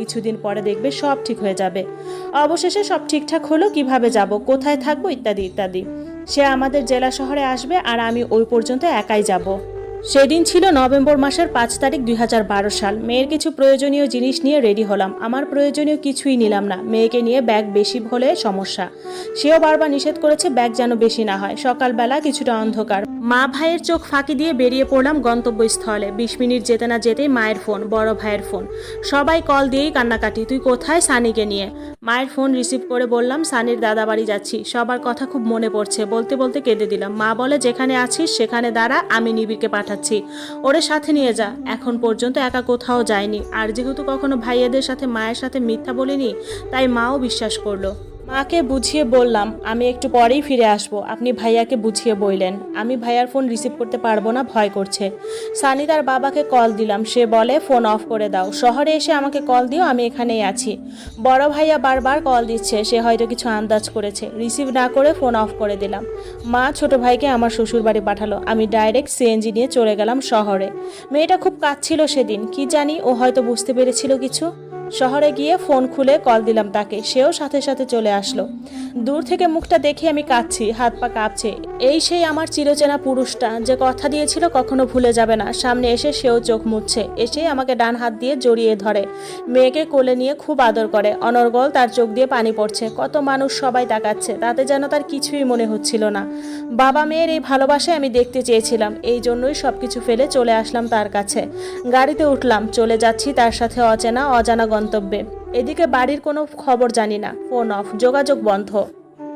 কিছুদিন পরে দেখবে সব ঠিক হয়ে যাবে। অবশেষে সব ঠিকঠাক হলো, কীভাবে যাব, কোথায় থাকব, ইত্যাদি ইত্যাদি। সে আমাদের জেলা শহরে আসবে আর আমি ওই পর্যন্ত একাই যাব। সেদিন ছিল নভেম্বর মাসের পাঁচ তারিখ দুই হাজার বারো সাল। মেয়ের কিছু প্রয়োজনীয় জিনিস নিয়ে রেডি হলাম। আমার প্রয়োজনীয় কিছুই নিলাম না। মেয়েকে নিয়ে ব্যাগ বেশি হলে সমস্যা। সেও বারবার নিষেধ করেছে ব্যাগ যেন বেশি না হয়। সকালবেলা কিছুটা অন্ধকার। মা ভাইয়ের চোখ ফাঁকি দিয়ে বেরিয়ে পড়লাম গন্তব্যস্থলে। বিশ মিনিট যেতে না যেতেই মায়ের ফোন, বড় ভাইয়ের ফোন। সবাই কল দিয়েই কান্নাকাটি, তুই কোথায় সানিকে নিয়ে? মায়ের ফোন রিসিভ করে বললাম, সানির দাদা বাড়ি যাচ্ছি। সবার কথা খুব মনে পড়ছে। বলতে বলতে কেঁদে দিলাম। মা বলে, যেখানে আছিস সেখানে দাঁড়া, আমি নিবিড়কে পাঠাচ্ছি। ওরে সাথে নিয়ে যা। এখন পর্যন্ত একা কোথাও যায়নি। আর যেহেতু কখনো ভাইয়াদের সাথে, মায়ের সাথে মিথ্যা বলিনি, তাই মাও বিশ্বাস করল। মাকে বুঝিয়ে বললাম, আমি একটু পরেই ফিরে আসব। আপনি ভাইয়াকে বুঝিয়ে বললেন, আমি ভাইয়ার ফোন রিসিভ করতে পারব না, ভয় করছে। সানি তার বাবাকে কল দিলাম, সে বলে, ফোন অফ করে দাও। শহরে এসে আমাকে কল দিও, আমি এখানেই আছি। বড় ভাইয়া বারবার কল দিচ্ছে, সে হয়তো কিছু আন্দাজ করেছে। রিসিভ না করে ফোন অফ করে দিলাম। মা ছোট ভাইকে আমার শ্বশুর বাড়ি পাঠালো। আমি ডাইরেক্ট সিএনজি নিয়ে চলে গেলাম শহরে। মেয়েটা খুব কাঁদছিল সেদিন। কি জানি, ও হয়তো বুঝতে পেরেছিল কিছু। শহরে গিয়ে ফোন খুলে কল দিলাম তাকে সেও সাথে সাথে চলে আসলো। দূর থেকে মুখটা দেখে আমি কাঁদছি, হাত পা কাঁপছে। এই সেই আমার চিরচেনা পুরুষটা যে কথা দিয়েছিল কখনো ভুলে যাবে না। সামনে এসে সেও চোখ মুছছে, এসেই আমাকে ডান হাত দিয়ে জড়িয়ে ধরে। মেয়েকে কোলে নিয়ে খুব আদর করে। অনর্গল তার চোখ দিয়ে পানি পড়ছে। কত মানুষ সবাই তাকাচ্ছে, তাতে যেন তার কিছুই মনে হচ্ছিল না। বাবা মেয়ের এই ভালোবাসায় আমি দেখতে চেয়েছিলাম, এই জন্যই সবকিছু ফেলে চলে আসলাম তার কাছে। গাড়িতে উঠলাম, চলে যাচ্ছি তার সাথে অচেনা, অজানা গন্তব্যে। এদিকে বাড়ির কোনো খবর জানি না। ফোন অফ, যোগাযোগ বন্ধ।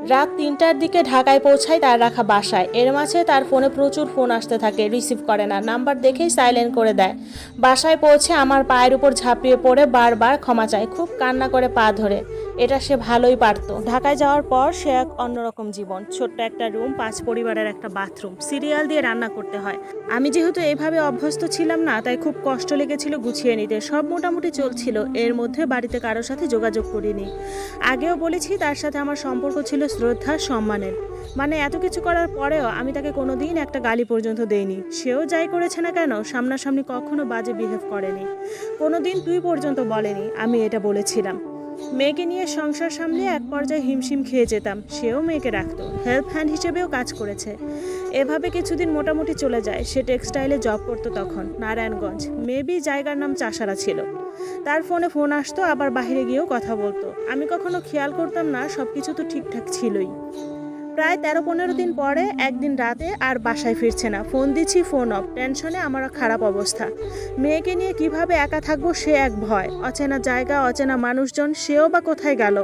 রাত তিনটার দিকে ঢাকায় পৌঁছায় তার রাখা বাসায়। এর মাঝে তার ফোনে প্রচুর ফোন আসতে থাকে, রিসিভ করে না। নাম্বার দেখেই সাইলেন্ট করে দেয়। বাসায় পৌঁছে আমার পায়ের উপর ঝাঁপিয়ে পড়ে বারবার ক্ষমা চায়। খুব কান্না করে পা ধরে। এটা সে ভালোই পারত। ঢাকায় যাওয়ার পর সে এক অন্যরকম জীবন। ছোট্ট একটা রুম, পাঁচ পরিবারের একটা বাথরুম, সিরিয়াল দিয়ে রান্না করতে হয়। আমি যেহেতু এভাবে অভ্যস্ত ছিলাম না, তাই খুব কষ্ট লেগেছিল গুছিয়ে নিতে। সব মোটামুটি চলছিল, এর মধ্যে বাড়িতে কারোর সাথে যোগাযোগ করিনি। আগেও বলেছি তার সাথে আমার সম্পর্ক ছিল শ্রদ্ধা, সম্মানের। মানে এত কিছু করার পরেও আমি তাকে কোনোদিন একটা গালি পর্যন্ত দেইনি। সেও যাই করেছে না কেন, সামনাসামনি কখনো বাজে বিহেভ করেনি। কোনোদিন তুই পর্যন্ত বলেনি, আমি এটা বলেছিলাম। মেয়েকে নিয়ে সংসার সামলে এক পর্যায়ে হিমশিম খেয়ে যেতাম, সেও মেয়েকে রাখত। হেল্প হ্যান্ড হিসেবেও কাজ করেছে। এভাবে কিছুদিন মোটামুটি চলে যায়, সে টেক্সটাইলে জব করতো তখন, নারায়ণগঞ্জ। মেবি জায়গার নাম চাষারা ছিল। তার ফোনে ফোন আসতো, আবার বাহিরে গিয়েও কথা বলতো। আমি কখনো খেয়াল করতাম না সব কিছু তো ঠিকঠাক ছিলই। প্রায় তেরো পনেরো দিন পরে একদিন রাতে আর বাসায় ফিরছে না। ফোন দিচ্ছি, ফোন অফ। টেনশনে আমার খারাপ অবস্থা। মেয়েকে নিয়ে কীভাবে একা থাকব সে এক ভয়। অচেনা জায়গা, অচেনা মানুষজন, সেও বা কোথায় গেল?